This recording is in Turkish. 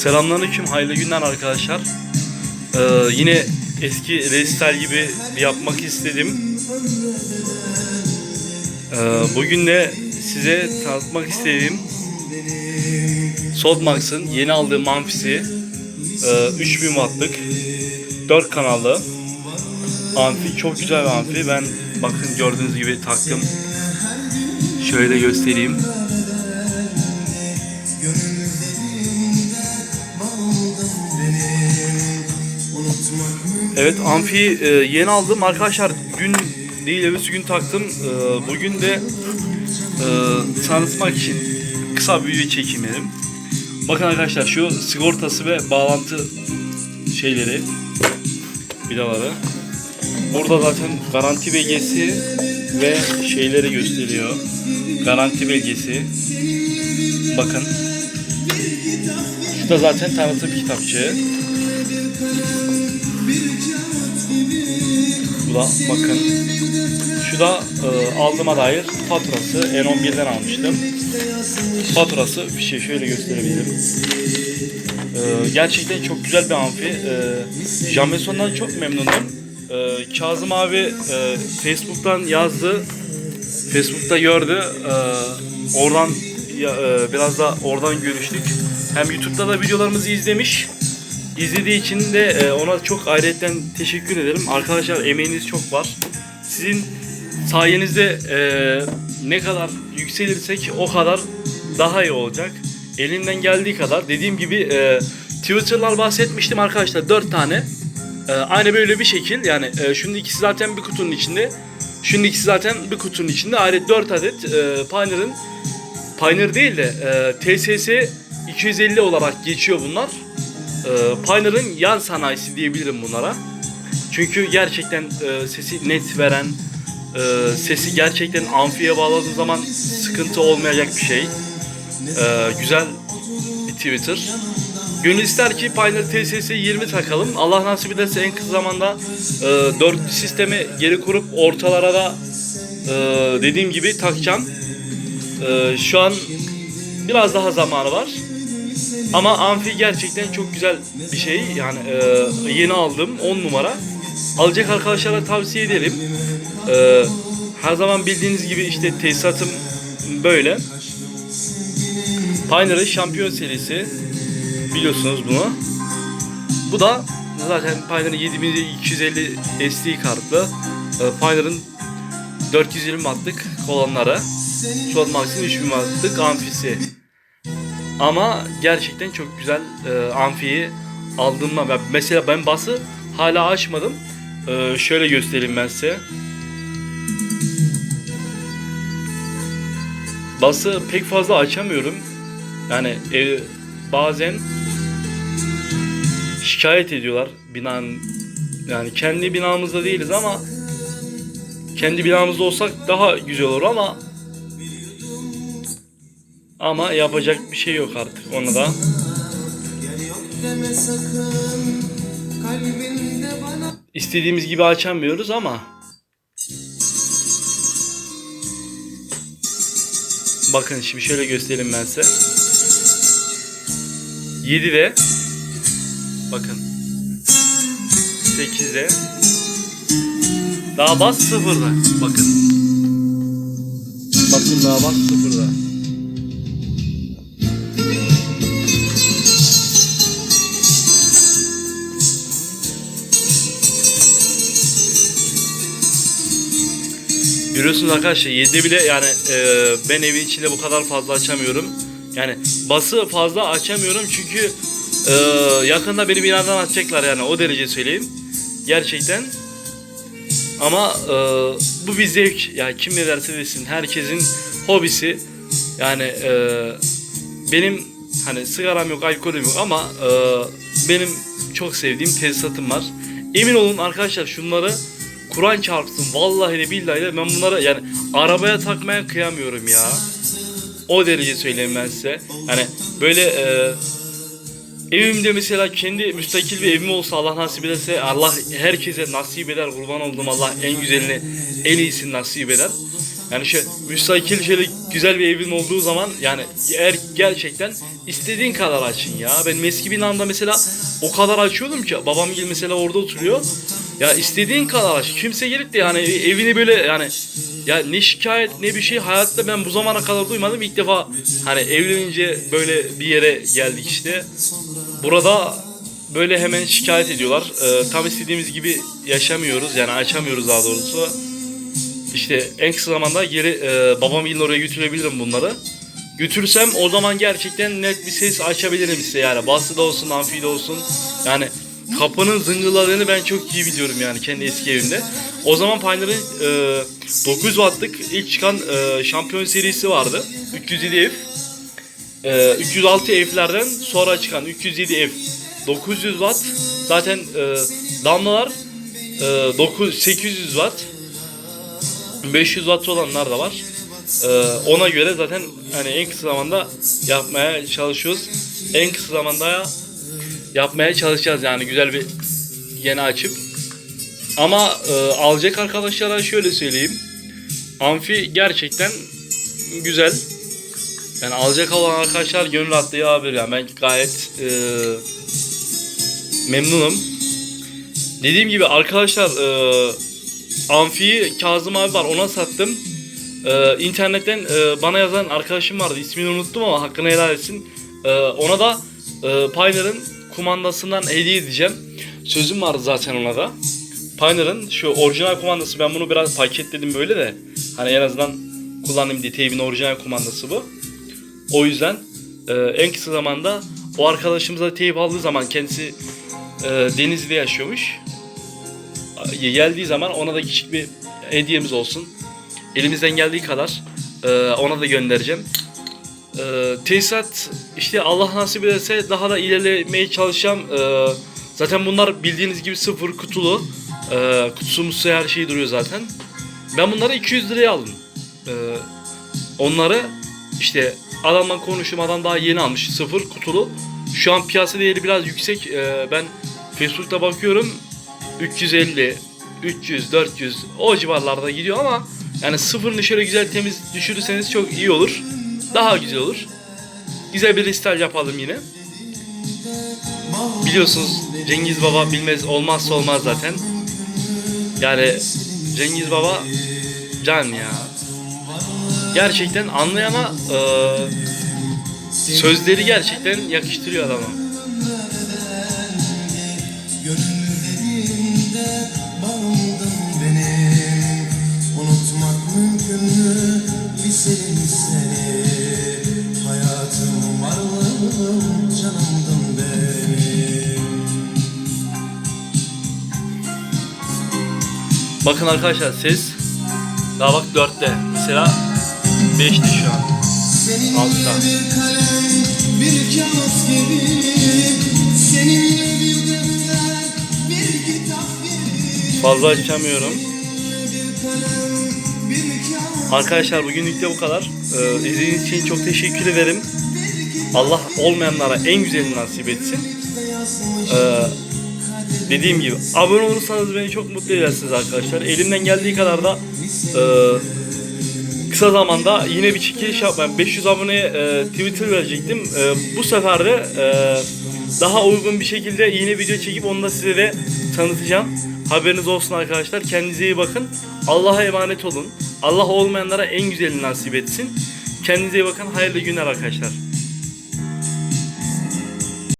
Selamünaleyküm, hayırlı günler arkadaşlar. Ee, yine eski restyle gibi yapmak istedim. Ee, bugün de size tanıtmak istediğim Soldmax'ın yeni aldığım amfisi. Ee, 3000 wattlık 4 kanallı amfi. Çok güzel bir amfi. Ben bakın gördüğünüz gibi taktım. Şöyle göstereyim. Evet amfi e, yeni aldım arkadaşlar dün değil evvelsi gün taktım E, bugün de e, tanıtmak için kısa bir video çekeyim dedim. Bakın arkadaşlar şu sigortası ve bağlantı şeyleri vidaları. Burada zaten garanti belgesi ve şeyleri gösteriyor. Garanti belgesi. Bakın. Şu da zaten tanıtım kitapçığı. Bu da bakın. Şu da e, aldığıma dair faturası. N11'den almıştım. Faturası bir şey şöyle gösterebilirim. E, gerçekten çok güzel bir amfi. E, Jameson'dan çok memnunum. E, Kazım abi e, Facebook'tan yazdı. Facebook'ta gördü. E, oradan ya, e, biraz da oradan görüştük. Hem YouTube'da da videolarımızı izlemiş. İzlediği için de e, ona çok ayrıyetten teşekkür ederim. Arkadaşlar emeğiniz çok var. Sizin sayenizde e, ne kadar yükselirsek o kadar daha iyi olacak. Elimden geldiği kadar dediğim gibi e, Twitter'lar bahsetmiştim arkadaşlar 4 tane. Aynı böyle bir şekil yani e, şunun ikisi zaten bir kutunun içinde. Şunun ikisi zaten bir kutunun içinde. Ayrıca 4 adet e, Pioneer'ın Pioneer değil de e, TSS 250 olarak geçiyor bunlar. E, Pioneer'ın yan sanayisi diyebilirim bunlara. Çünkü gerçekten e, sesi net veren, e, sesi gerçekten amfiye bağladığın zaman sıkıntı olmayacak bir şey. E, güzel bir Twitter. Gönül ister ki Pioneer TSS 20 takalım. Allah nasip ederse en kısa zamanda e, dörtlü sistemi geri kurup ortalara da e, dediğim gibi takacağım. E, şu an biraz daha zamanı var. Ama amfi gerçekten çok güzel bir şey. Yani e, yeni aldım 10 numara. Alacak arkadaşlara tavsiye ederim. E, her zaman bildiğiniz gibi işte tesisatım böyle. Pioneer'ın şampiyon serisi. Biliyorsunuz bunu. Bu da zaten Pioneer'ın 7250 SD kartlı. E, Pioneer'ın 420 wattlık kolonları. Soundmax'in 3000 wattlık amfisi. Ama gerçekten çok güzel e, amfiyi aldığımda ben, mesela ben bası hala açmadım. E, şöyle göstereyim ben size. Bası pek fazla açamıyorum. Yani e, bazen şikayet ediyorlar binanın yani kendi binamızda değiliz ama kendi binamızda olsak daha güzel olur ama ama yapacak bir şey yok artık onu da. İstediğimiz gibi açamıyoruz ama. Bakın şimdi şöyle göstereyim ben size. 7'de Bakın. 8'de Daha bas sıfırda. Bakın. Bakın daha bas sıfırda Görüyorsunuz arkadaşlar 7'de bile yani e, ben evin içinde bu kadar fazla açamıyorum. Yani bası fazla açamıyorum çünkü e, yakında beni binadan atacaklar yani o derece söyleyeyim. Gerçekten. Ama e, bu bir zevk. Yani kim ne derse desin herkesin hobisi. Yani e, benim hani sigaram yok, alkolüm yok ama e, benim çok sevdiğim tesisatım var. Emin olun arkadaşlar şunları Kur'an çarpsın vallahi de billahi de ben bunları yani arabaya takmaya kıyamıyorum ya. O derece söyleyeyim ben size. Hani böyle e, evimde mesela kendi müstakil bir evim olsa Allah nasip ederse Allah herkese nasip eder kurban oldum Allah en güzelini en iyisini nasip eder. Yani şey müstakil şöyle güzel bir evin olduğu zaman yani eğer gerçekten istediğin kadar açın ya. Ben eski binamda mesela o kadar açıyordum ki babam gibi mesela orada oturuyor. Ya istediğin kadar aç. Kimse gelip de yani evini böyle yani ya ne şikayet ne bir şey hayatta ben bu zamana kadar duymadım. İlk defa hani evlenince böyle bir yere geldik işte. Burada böyle hemen şikayet ediyorlar. Ee, tam istediğimiz gibi yaşamıyoruz yani açamıyoruz daha doğrusu. İşte en kısa zamanda geri e, babam yılın oraya götürebilirim bunları. Götürsem o zaman gerçekten net bir ses açabilirim size yani. Basıda olsun, amfide olsun. Yani kapının zıngıladığını ben çok iyi biliyorum yani kendi eski evimde. O zaman Pioneer'ın e, 9 wattlık ilk çıkan e, şampiyon serisi vardı. 307 F. E, 306 F'lerden sonra çıkan 307 F 900 watt. Zaten e, damlalar e, 9 800 watt. 500 watt olanlar da var. Ee, ona göre zaten hani en kısa zamanda yapmaya çalışıyoruz. En kısa zamanda yapmaya çalışacağız yani güzel bir yeni açıp. Ama e, alacak arkadaşlara şöyle söyleyeyim. Amfi gerçekten güzel. Yani alacak olan arkadaşlar gönül abi yani ben gayet e, memnunum. Dediğim gibi arkadaşlar e, Amfi'yi Kazım abi var ona sattım. Ee, internetten e, bana yazan arkadaşım vardı ismini unuttum ama hakkını helal etsin. Ee, ona da e, Pioneer'ın kumandasından hediye edeceğim. Sözüm vardı zaten ona da. Pioneer'ın şu orijinal kumandası ben bunu biraz paketledim böyle de. Hani en azından kullanayım diye teybin orijinal kumandası bu. O yüzden e, en kısa zamanda o arkadaşımıza teyip aldığı zaman kendisi e, Denizli'de yaşıyormuş geldiği zaman ona da küçük bir hediyemiz olsun. Elimizden geldiği kadar e, ona da göndereceğim. E, tesisat işte Allah nasip ederse daha da ilerlemeye çalışacağım. E, zaten bunlar bildiğiniz gibi sıfır kutulu. E, kutusu mutusu her şey duruyor zaten. Ben bunları 200 liraya aldım. E, onları işte adamla konuştum adam daha yeni almış sıfır kutulu. Şu an piyasa değeri biraz yüksek. E, ben Facebook'ta bakıyorum 350, 300, 400 o civarlarda gidiyor ama yani sıfırını şöyle güzel temiz düşürürseniz çok iyi olur. Daha güzel olur. Güzel bir listel yapalım yine. Biliyorsunuz Cengiz Baba bilmez olmazsa olmaz zaten. Yani Cengiz Baba can ya. Gerçekten anlayana eee, sözleri gerçekten yakıştırıyor adama. Unutmak mümkün mü bilseydim seni Bakın arkadaşlar ses daha bak 4'te. Mesela 5'te şu an. Seninle Altta. bir kalem, bir kağıt gibi Seninle bir defter, bir kitap gibi Fazla açamıyorum. Arkadaşlar bugünlük de bu kadar. Ee, izlediğiniz için çok teşekkür ederim. Allah olmayanlara en güzelini nasip etsin. Ee, dediğim gibi abone olursanız beni çok mutlu edersiniz arkadaşlar. Elimden geldiği kadar da e, kısa zamanda yine bir çekiliş yapmam. 500 aboneye e, Twitter verecektim. E, bu sefer de e, daha uygun bir şekilde yine video çekip onu da size de tanıtacağım. Haberiniz olsun arkadaşlar. Kendinize iyi bakın. Allah'a emanet olun. Allah olmayanlara en güzelini nasip etsin. Kendinize iyi bakın. Hayırlı günler arkadaşlar.